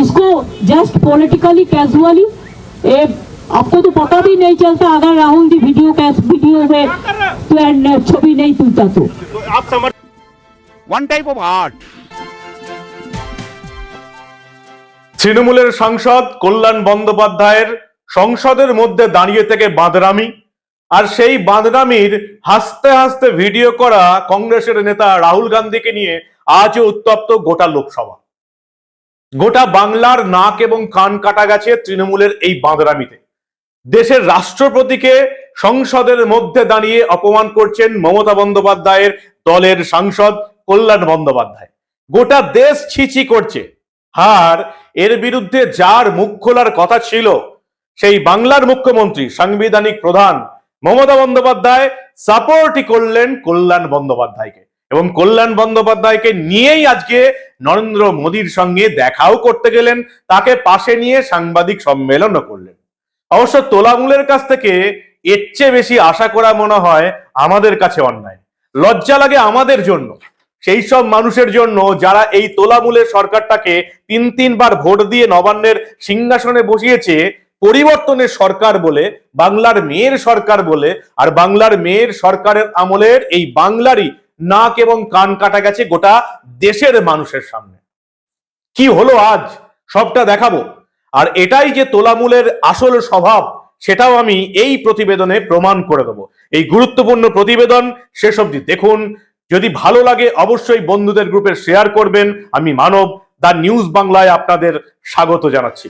इसको just politically casually ए आपको तो पता भी नहीं चलता अगर राहुल जी वीडियो कैस वीडियो में तो एंड छवि नहीं तुलता तो आप समझ one type of art তৃণমূলের সাংসদ কল্যাণ বন্দ্যোপাধ্যায়ের সংসদের মধ্যে দাঁড়িয়ে থেকে বাঁদরামি আর সেই বাঁদরামির হাসতে হাসতে ভিডিও করা কংগ্রেসের নেতা রাহুল গান্ধীকে নিয়ে আজও উত্তপ্ত গোটা লোকসভা। গোটা বাংলার নাক এবং কান কাটা গেছে তৃণমূলের এই বাঁদরামিতে দেশের রাষ্ট্রপতিকে সংসদের মধ্যে দাঁড়িয়ে অপমান করছেন মমতা বন্দ্যোপাধ্যায়ের দলের সাংসদ কল্যাণ বন্দ্যোপাধ্যায়। গোটা দেশ ছিছি করছে। আর এর বিরুদ্ধে যার মুখ খোলার কথা ছিল, সেই বাংলার মুখ্যমন্ত্রী, সাংবিধানিক প্রধান মমতা বন্দ্যোপাধ্যায় সাপোর্টই করলেন কল্যাণ বন্দ্যোপাধ্যায়কে। এবং কল্যাণ বন্দ্যোপাধ্যায়কে নিয়েই আজকে নরেন্দ্র মোদীর সঙ্গে দেখাও করতে গেলেন, তাকে পাশে নিয়ে সাংবাদিক সম্মেলনও করলেন। অবশ্য তোলামূলের কাছ থেকে এর চেয়ে বেশি আশা করা মনে হয় আমাদের কাছে অন্যায়। লজ্জা লাগে আমাদের জন্য, সেই সব মানুষের জন্য যারা এই তোলামূলের সরকারটাকে তিন তিনবার ভোট দিয়ে নবান্নের সিংহাসনে বসিয়েছে পরিবর্তনের সরকার বলে, বাংলার মেয়ের সরকার বলে, আর বাংলার মেয়ের সরকারের আমলের এই বাংলারই নাক এবং কান কাটা গেছে গোটা দেশের মানুষের সামনে। কি হলো আজ? সবটা দেখাবো। আর এটাই যে তোলামূলের আসল স্বভাব, সেটাও আমি এই প্রতিবেদনে প্রমাণ করে দেবো। এই গুরুত্বপূর্ণ প্রতিবেদন শেষ অবধি দেখুন। যদি ভালো লাগে, অবশ্যই বন্ধুদের গ্রুপে শেয়ার করবেন। আমি মানব, দ্য নিউজ বাংলায় আপনাদের স্বাগত জানাচ্ছি।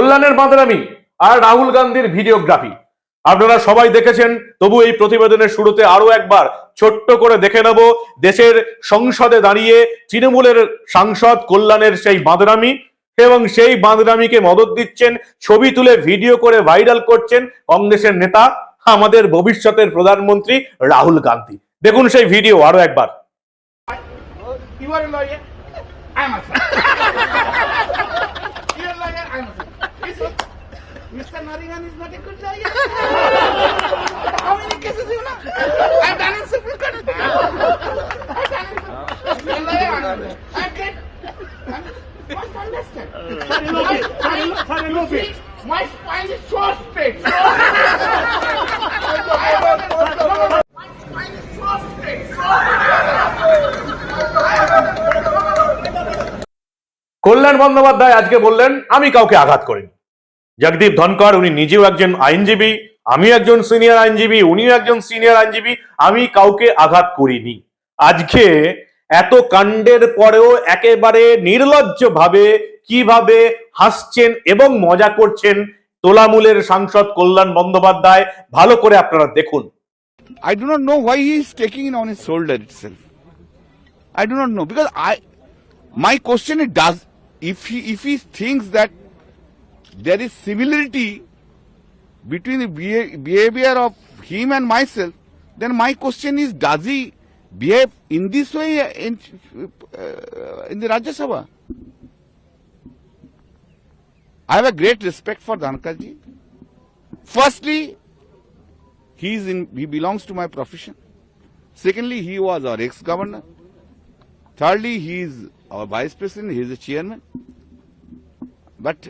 কল্যাণের বাঁদরামি আর রাহুল গান্ধীর ভিডিওগ্রাফি আপনারা সবাই দেখেছেন, তবু এই প্রতিবেদনের শুরুতে আরও একবার ছোট্ট করে দেখে নেব, দেশের সংসদে দাঁড়িয়ে তৃণমূলের সাংসদ কল্যাণের সেই বাঁদরামি এবং সেই বাঁদরামিকে মদত দিচ্ছেন, ছবি তুলে ভিডিও করে ভাইরাল করছেন কংগ্রেসের নেতা, আমাদের ভবিষ্যতের প্রধানমন্ত্রী রাহুল গান্ধী দেখুন সেই ভিডিও আরও একবার. I'm a son. You're a. I'm a son. Mr. Nariman is not a good lawyer. How many cases you know? I've done in Supreme Court. I've done in Supreme You're lawyer. I'm lawyer. I'm must understand. See, my spine is so straight. কল্যাণ বন্দ্যোপাধ্যায় আজকে বললেন আমি কাউকে আঘাত করিনি। জগদীপ ধনকর উনি নিজেও একজন আইনজীবী আমি একজন সিনিয়র আইনজীবী উনিও একজন সিনিয়র আইনজীবী আমি কাউকে আঘাত করিনি। আজকে এত কাণ্ডের পরেও একেবারে নির্লজ্জ ভাবে কীভাবে হাসছেন এবং মজা করছেন তোলামূলের সাংসদ কল্যাণ বন্দ্যোপাধ্যায় ভালো করে আপনারা দেখুন। I do not know why he is taking it on his shoulder itself. I do not know because I, my question is, does if he if he thinks that there is similarity between the behavior of him and myself, then my question is, does he behave in this way in uh, in the Rajya Sabha? I have a great respect for Dhankarji. Firstly, he is in he belongs to my profession secondly he was our ex governor thirdly he is our vice president he is the chairman but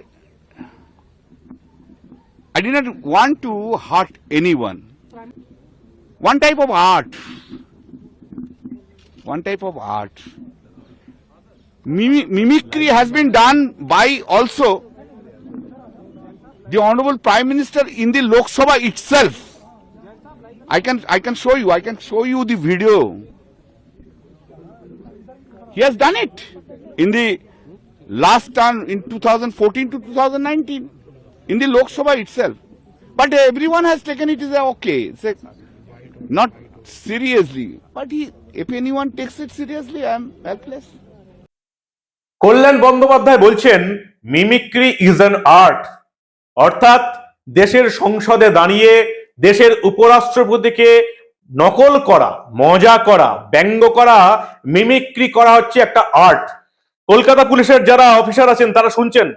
i did not want to hurt anyone one type of art one type of art Mimi- mimicry has been done by also the honorable prime minister in the lok sabha itself I can I can show you. I can show you the video. He has done it in the last term in 2014 to 2019 in the Lok Sabha itself. But everyone has taken it as okay. It's a, not seriously. But he, if anyone takes it seriously, I am helpless. কল্যাণ বন্দ্যোপাধ্যায় বলছেন mimicry is an art অর্থাৎ দেশের সংসদে দাঁড়িয়ে দেশের উপরাষ্ট্রপতিকে নকল করা, মজা করা, ব্যঙ্গ করা মিমিক্রি করা হচ্ছে একটা আর্ট কলকাতা পুলিশের যারা অফিসার আছেন, তারা শুনছেন?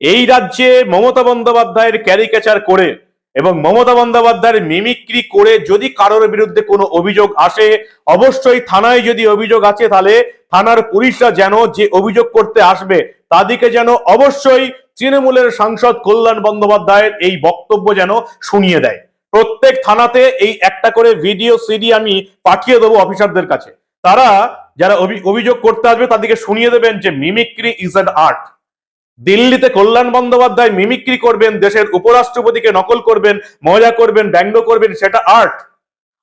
এই রাজ্যে মমতা বন্দ্যোপাধ্যায়ের ক্যারিকেচার করে এবং মমতা বন্দ্যোপাধ্যায়ের মিমিক্রি করে যদি কারোর বিরুদ্ধে কোনো অভিযোগ আসে, অবশ্যই থানায় যদি অভিযোগ আছে, তাহলে থানার পুলিশরা যেন যে অভিযোগ করতে আসবে, তাদেরকে যেন অবশ্যই তৃণমূলের সাংসদ কল্যাণ বন্দ্যোপাধ্যায়ের এই বক্তব্য যেন শুনিয়ে দেয়। প্রত্যেক থানাতে এই একটা করে ভিডিও, সিডি আমি পাঠিয়ে দেবো অফিসারদের কাছে। তারা যারা অভিযোগ করতে আসবে তাদেরকে শুনিয়ে দেবেন যে মিমিক্রি ইজ অ্যান আর্ট দিল্লিতে কল্যাণ বন্দ্যোপাধ্যায় মিমিক্রি করবেন, দেশের উপরাষ্ট্রপতিকে নকল করবেন, মজা করবেন, ব্যঙ্গ করবেন, সেটা আর্ট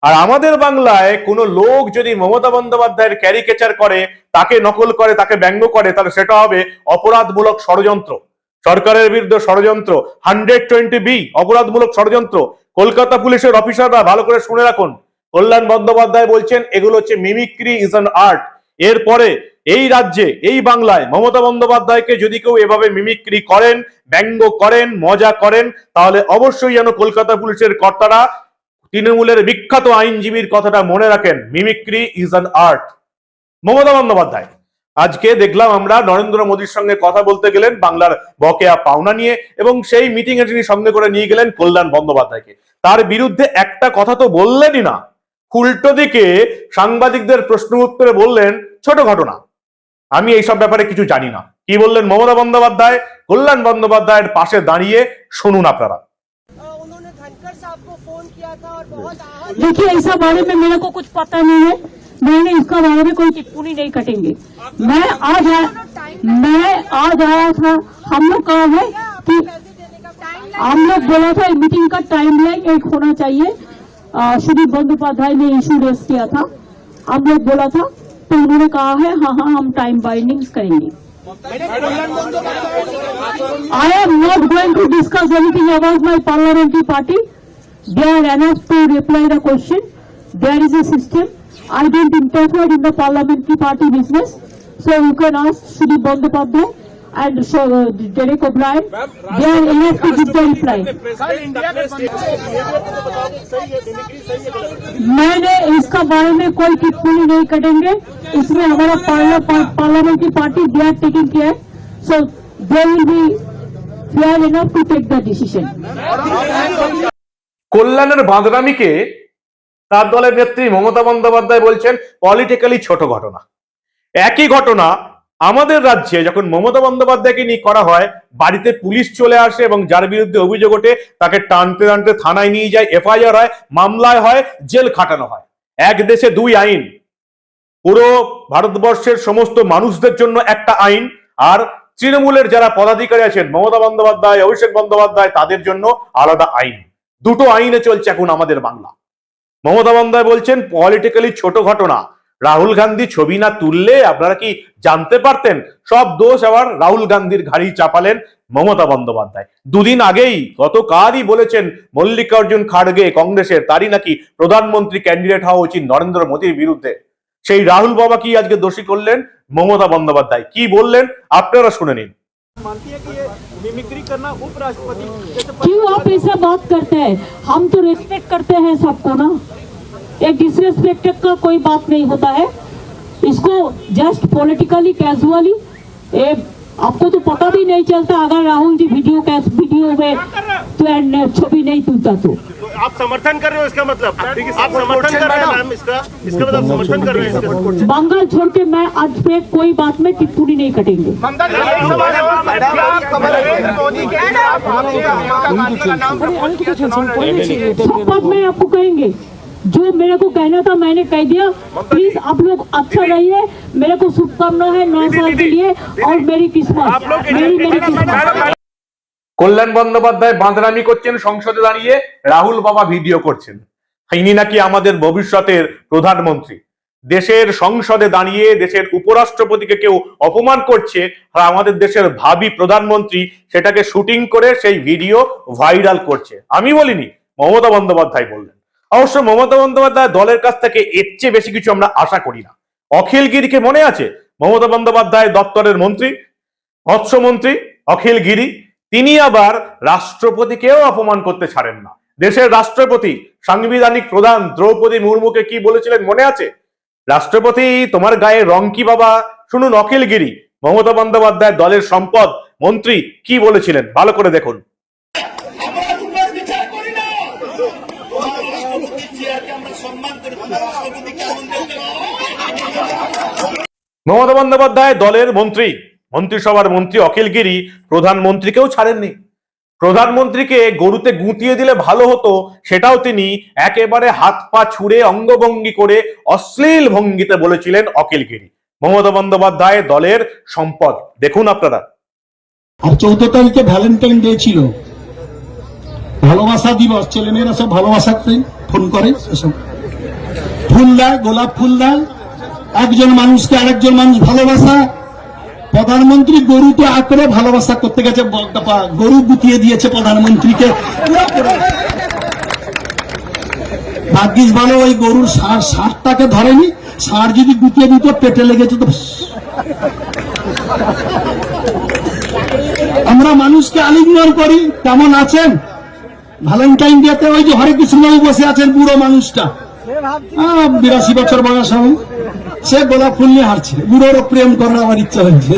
আর আমাদের বাংলায় কোনো লোক যদি মমতা বন্দ্যোপাধ্যায়ের ক্যারিকেচার করে, তাকে নকল করে, তাকে ব্যঙ্গ করে, তাহলে সেটা হবে অপরাধমূলক ষড়যন্ত্র। সরকারের বিরুদ্ধে ষড়যন্ত্র। হান্ড্রেড টোয়েন্টি বি অপরাধমূলক ষড়যন্ত্র। কলকাতা পুলিশের অফিসাররা ভালো করে শুনে রাখুন। কল্যাণ বন্দ্যোপাধ্যায় বলছেন, এগুলো হচ্ছে মিমিক্রি ইজ অ্যান আর্ট এরপরে, এই রাজ্যে, এই বাংলায় মমতা বন্দ্যোপাধ্যায়কে যদি কেউ এভাবে মিমিক্রি করেন, ব্যঙ্গ করেন, মজা করেন, তাহলে অবশ্যই যেন কলকাতা পুলিশের কর্তারা তৃণমূলের বিখ্যাত আইনজীবীর কথাটা মনে রাখেন mimicry is an art Mamata Bandyopadhyay, আজকে দেখলাম আমরা নরেন্দ্র মোদীর সঙ্গে কথা বলতে গেলেন বাংলার বকেয়া পাওনা নিয়ে এবং সেই মিটিং এ তিনি সঙ্গে করে নিয়ে গেলেন কল্যাণ বন্দ্যোপাধ্যায়কে। তার বিরুদ্ধে একটা কথা তো বললেনই না উল্টো দিকে সাংবাদিকদের প্রশ্ন উত্তরে বললেন ছোট ঘটনা আমি এইসব ব্যাপারে কিছু জানি না কি বললেন মমতা বন্দ্যোপাধ্যায় কল্যাণ বন্দ্যোপাধ্যায়ের পাশে দাঁড়িয়ে শুনুন আপনারা अ, उन्होंने धनखड़ साहब को फोन किया था और बहुत आहत देखिए ऐसा बारे में मेरे को कुछ पता नहीं है मैंने इसका बारे में कोई टिप्पणी नहीं कटेंगे मैं आज आ- मैं आज आया था हम लोग कहा है कि पैसे देने का टाइम हम लोग बोला था मीटिंग का टाइम लाइन एक होना चाहिए। सुदीप बंदोपाध्याय ने इश्यू रेस किया था। हम लोग बोला था तो उन्होंने कहा है हाँ हाँ हम टाइम बाइंडिंग करेंगे। I am not going to discuss anything about my parliamentary party they are enough to reply the question there is a system I don't interfere in the parliamentary party business so you can ask Sudip Bandyopadhyay and so, uh, Derek O'Brien. They are enough to give the reply. मैंने इसका बारे में कोई टिप्पणी नहीं करेंगे इसमें हमारा पार्ला, parliamentary party they are taking care so they will be fair enough to take the decision কল্যাণের বাঁদরামিকে তার দলের নেত্রী মমতা বন্দ্যোপাধ্যায় বলছেন পলিটিক্যালি ছোট ঘটনা একই ঘটনা আমাদের রাজ্যে যখন মমতা বন্দ্যোপাধ্যায়কে নিয়ে করা হয়, বাড়িতে পুলিশ চলে আসে এবং যার বিরুদ্ধে অভিযোগ ওঠে, তাকে টানতে টানতে থানায় নিয়ে যায়, এফআইআর হয়, মামলায় হয়, জেল খাটানো হয়। এক দেশে দুই আইন। পুরো ভারতবর্ষের সমস্ত মানুষদের জন্য একটা আইন, আর তৃণমূলের যারা পদাধিকারী আছেন, মমতা বন্দ্যোপাধ্যায়, অভিষেক বন্দ্যোপাধ্যায়, তাদের জন্য আলাদা আইন। দুটো আইনে চলছে এখন আমাদের বাংলা। মমতা বন্দ্যোপাধ্যায় বলছেন পলিটিক্যালি ছোট ঘটনা। রাহুল গান্ধী ছবি না তুললে আপনারা কি জানতে পারতেন সব দোষ আবার রাহুল গান্ধীর ঘাড়ি চাপালেন মমতা বন্দ্যোপাধ্যায় দুদিন আগেই গতকালই বলেছেন মল্লিকার্জুন খাড়গে কংগ্রেসের তারই নাকি প্রধানমন্ত্রী ক্যান্ডিডেট হওয়া উচিত নরেন্দ্র মোদীর বিরুদ্ধে সেই রাহুল বাবা কি আজকে দোষী করলেন মমতা বন্দ্যোপাধ্যায় কি বললেন আপনারা শুনে নিন मानती है कि ये मिमिक्री करना उपराष्ट्रपति जैसे क्यों आप ऐसा बात करते हैं हम तो रिस्पेक्ट करते हैं सबको ना एक डिसरेस्पेक्ट का कोई बात नहीं होता है। इसको जस्ट पॉलिटिकली कैजुअली आपको तो पता भी नहीं चलता अगर राहुल जी वीडियो कैस वीडियो में तो एंड छवि नहीं तुलता तो। आप समर्थन कर रहे हो इसका मतलब? आप समर्थन कर रहे हैं इसका? इसका मतलब समर्थन कर रहे हैं बंगाल छोड़ के मैं आज पे कोई बात में टिप्पणी नहीं कटेंगे। सब बात मैं आपको कहेंगे। जो मेरे को कहना था मैंने कह दिया प्लीज आप लोग अच्छा रहिए मेरे को शुभकामना है नौ साल के लिए और मेरी किस्मत मेरी मेरी किस्मत কল্যাণ বন্দ্যোপাধ্যায় বাঁদরামি করছেন সংসদে দাঁড়িয়ে রাহুল বাবা ভিডিও করছেন ইনি নাকি আমাদের ভবিষ্যতের প্রধানমন্ত্রী দেশের সংসদে দাঁড়িয়ে দেশের উপরাষ্ট্রপতিকে কেউ অপমান করছে আর আমাদের দেশের ভাবি প্রধানমন্ত্রী সেটাকে শুটিং করে সেই ভিডিও ভাইরাল করছে আমি বলিনি মমতা বন্দ্যোপাধ্যায় বললেন অবশ্য মমতা বন্দ্যোপাধ্যায় দলের কাছ থেকে এর চেয়ে বেশি কিছু আমরা আশা করি না। অখিল গিরিকে মনে আছে? মমতা বন্দ্যোপাধ্যায় দপ্তরের মন্ত্রী মৎস্যমন্ত্রী অখিল গিরি, তিনি আবার রাষ্ট্রপতিকেও অপমান করতে ছাড়েন না। দেশের রাষ্ট্রপতি, সাংবিধানিক প্রধান দ্রৌপদী মুর্মুকে কি বলেছিলেন মনে আছে? রাষ্ট্রপতি, তোমার গায়ে রং কি বাবা? শুনুন, অখিল গিরি, মমতা বন্দ্যোপাধ্যায় দলের সম্পদ মন্ত্রী কি বলেছিলেন? ভালো করে দেখুন। মমতা বন্দ্যোপাধ্যায় দলের মন্ত্রী মন্ত্রিসভার মন্ত্রী অখিল গিরি প্রধানমন্ত্রীকেও ছাড়েননি। প্রধানমন্ত্রীকে গরুতে গুঁতিয়ে দিলে ভালো হতো সেটাও তিনি একেবারে হাত পা ছুড়ে অঙ্গভঙ্গি করে অশ্লীল ভঙ্গিতে বলেছিলেন অখিল গিরি। মমতা বন্দ্যোপাধ্যায় দলের সম্পদ। দেখুন আপনারা। আর চৌদ্দ তারিখে ভ্যালেন্টাইন ডে ছিল। ভালোবাসা দিবস। ছেলেমেয়েরা সব ভালোবাসাতে ফোন করে সেসব। ফুল দেয় গোলাপ ফুল দেয় একজন মানুষকে আরেকজন মানুষ ভালোবাসা। প্রধানমন্ত্রী গরুকে আঁকড়ে ভালোবাসা করতে গেছে গরু গুতিয়ে দিয়েছে প্রধানমন্ত্রীকে। ভাগ্যিস ভালো ওই গরুর সার সারটাকে ধরেনি, সার যদি গুতিয়ে দিত, পেটে লেগেছে তো আমরা মানুষকে আলিঙ্গন করি, কেমন আছেন? ভ্যালেন্টাইন ডেতে ওই যে হরে কৃষ্ণবাবু বসে আছেন বুড়ো মানুষটা। বিরাশি বছর বয়স হবে সে গোলাপ ফুল নিয়ে হারছে বুড়োরও প্রেম করার আমার ইচ্ছা হচ্ছে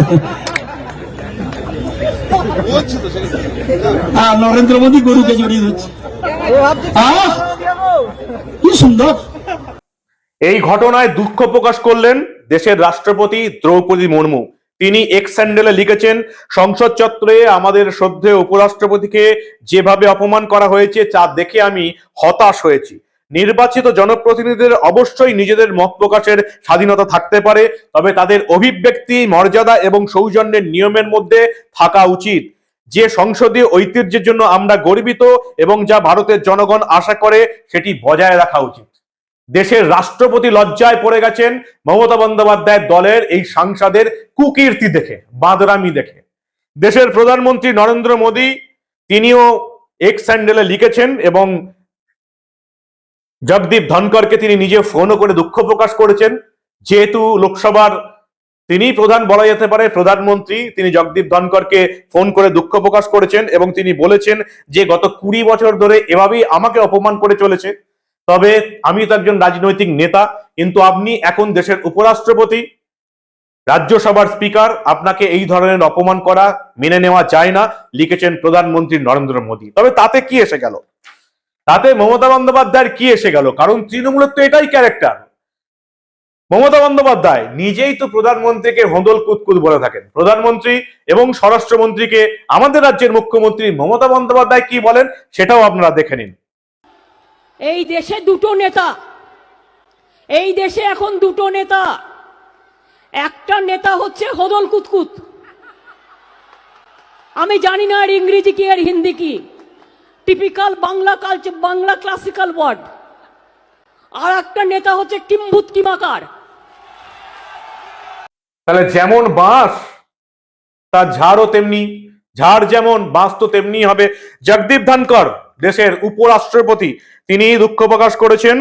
হ্যাঁ নরেন্দ্র মোদী গরুকে জড়িয়ে আহ, কি সুন্দর। এই ঘটনায় দুঃখ প্রকাশ করলেন দেশের রাষ্ট্রপতি দ্রৌপদী মুর্মু। তিনি এক্স স্যান্ডেলে লিখেছেন সংসদ চত্বরে আমাদের শ্রদ্ধেয় উপরাষ্ট্রপতিকে যেভাবে অপমান করা হয়েছে তা দেখে আমি হতাশ হয়েছি। নির্বাচিত জনপ্রতিনিধিদের অবশ্যই নিজেদের মত প্রকাশের স্বাধীনতা থাকতে পারে, তবে তাদের অভিব্যক্তি, মর্যাদা এবং সৌজন্যের নিয়মের মধ্যে থাকা উচিত। যে সংসদীয় ঐতিহ্যের জন্য আমরা গর্বিত এবং যা ভারতের জনগণ আশা করে, সেটি বজায় রাখা উচিত। দেশের রাষ্ট্রপতি লজ্জায় পড়ে গেছেন মমতা বন্দ্যোপাধ্যায় দলের এই সাংসদের কুকীর্তি দেখে, বাদরামি দেখে। দেশের প্রধানমন্ত্রী নরেন্দ্র মোদী, তিনিও এক্স স্যান্ডেলে লিখেছেন এবং জগদীপ ধনকরকে তিনি নিজে ফোনও করে দুঃখ প্রকাশ করেছেন। যেহেতু লোকসভার তিনি প্রধান বলা যেতে পারে, প্রধানমন্ত্রী, তিনি জগদীপ ধনকরকে ফোন করে দুঃখ প্রকাশ করেছেন এবং তিনি বলেছেন যে, গত কুড়ি বছর ধরে এভাবেই আমাকে অপমান করে চলেছে। তবে আমি তো একজন রাজনৈতিক নেতা, কিন্তু আপনি এখন দেশের উপরাষ্ট্রপতি, রাজ্যসভার স্পিকার, আপনাকে এই ধরনের অপমান করা, মেনে নেওয়া যায় না, লিখেছেন প্রধানমন্ত্রী নরেন্দ্র মোদী। তবে তাতে কি এসে গেল? তাতে মমতা বন্দ্যোপাধ্যায়ের কি এসে গেল? কারণ তৃণমূলের তো এটাই ক্যারেক্টার মমতা বন্দ্যোপাধ্যায় নিজেই তো প্রধানমন্ত্রীকে হোঁদল কুতকুত বলে থাকেন। প্রধানমন্ত্রী এবং স্বরাষ্ট্রমন্ত্রীকে আমাদের রাজ্যের মুখ্যমন্ত্রী মমতা বন্দ্যোপাধ্যায় কি বলেন, সেটাও আপনারা দেখে নিন। এই দেশে দুটো নেতা। এই দেশে এখন দুটো নেতা। একটা নেতা হচ্ছে হদল কুতকুত। আমি জানি না আর ইংরেজি কি আর হিন্দি কি। Typical Bangla culture Bangla classical word আর একটা নেতা হচ্ছে কিম্ভূত কিমাকার। তাহলে যেমন বাঁশ তার ঝাড়ও তেমনি, ঝাড় যেমন বাঁশ তো তেমনি হবে। জগদীপ ধনকর দেশের উপরাষ্ট্রপতি তিনি দুঃখ প্রকাশ করেছেন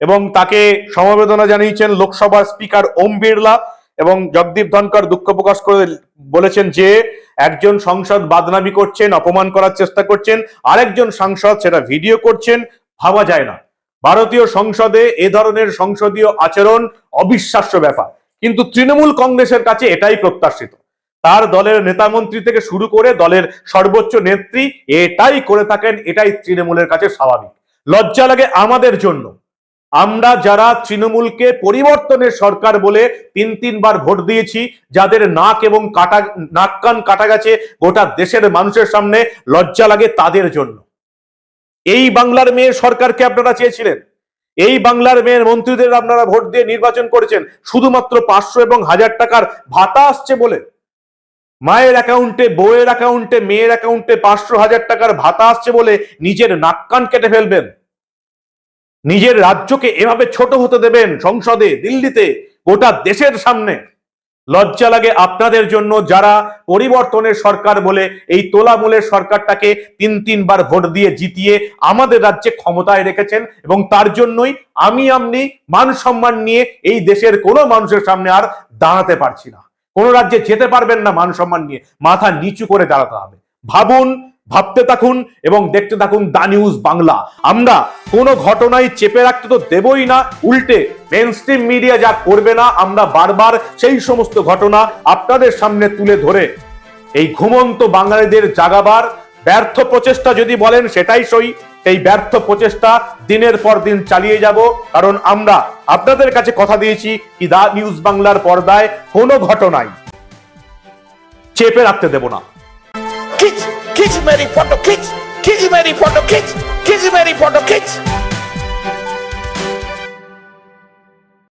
এবং তাকে সমবেদনা জানিয়েছেন লোকসভার স্পিকার ওম বিড়লা। এবং জগদীপ ধনকর দুঃখ প্রকাশ করে বলেছেন যে, একজন সংসদ বাদনামি করছেন, অপমান করার চেষ্টা করছেন, আরেকজন সাংসদ সেটা ভিডিও করছেন, ভাবা যায় না। ভারতীয় সংসদে এ ধরনের সংসদীয় আচরণ অবিশ্বাস্য ব্যাপার। কিন্তু তৃণমূল কংগ্রেসের কাছে এটাই প্রত্যাশিত। তার দলের নেতামন্ত্রী থেকে শুরু করে দলের সর্বোচ্চ নেত্রী এটাই করে থাকেন, এটাই তৃণমূলের কাছে স্বাভাবিক। লজ্জা লাগে আমাদের জন্য। আমরা যারা তৃণমূলকে পরিবর্তনের সরকার বলে তিন তিনবার ভোট দিয়েছি, যাদের নাক এবং কাটা, নাক কান কাটা গেছে, গোটা দেশের মানুষের সামনে লজ্জা লাগে তাদের জন্য। এই বাংলার মেয়ে সরকারকে আপনারা চেয়েছিলেন? এই বাংলার মেয়ের মন্ত্রীদের আপনারা ভোট দিয়ে নির্বাচন করেছেন, শুধুমাত্র পাঁচশো এবং হাজার টাকার ভাতা আসছে বলে? মায়ের অ্যাকাউন্টে, বউয়ের অ্যাকাউন্টে, মেয়ের অ্যাকাউন্টে পাঁচশো, হাজার টাকার ভাতা আসছে বলে নিজের নাক কান কেটে ফেলবেন? নিজের রাজ্যকে এভাবে ছোট হতে দেবেন সংসদে, দিল্লিতে, গোটা দেশের সামনে। লজ্জা লাগে আপনাদের জন্য যারা পরিবর্তনের সরকার বলে এই তোলামূলের সরকারটাকে তিন তিনবার ভোট দিয়ে জিতিয়ে আমাদের রাজ্যে ক্ষমতায় রেখেছেন এবং তার জন্যই আমি আপনি মান সম্মান নিয়ে এই দেশের কোনো মানুষের সামনে আর দাঁড়াতে পারছি না। কোনো রাজ্যে যেতে পারবেন না মান সম্মান নিয়ে। মাথা নিচু করে দাঁড়াতে হবে। ভাবুন ভাবতে থাকুন এবং দেখতে থাকুন দা নিউজ বাংলা। আমরা কোনো ঘটনায় চেপে রাখতে তো দেবই না, উল্টে মেন মিডিয়া যা করবে না, আমরা বারবার সেই সমস্ত ঘটনা আপনাদের সামনে তুলে ধরে। এই ঘুমন্ত বাঙালিদের জাগাবার ব্যর্থ প্রচেষ্টা যদি বলেন, সেটাই সই। এই ব্যর্থ প্রচেষ্টা দিনের পর দিন চালিয়ে যাব, কারণ আমরা আপনাদের কাছে কথা দিয়েছি কি দা নিউজ বাংলার পর্দায় কোনো ঘটনাই চেপে রাখতে দেব না। Kids Mary for the kids. Kids Mary for the kids. Kids Mary for the kids.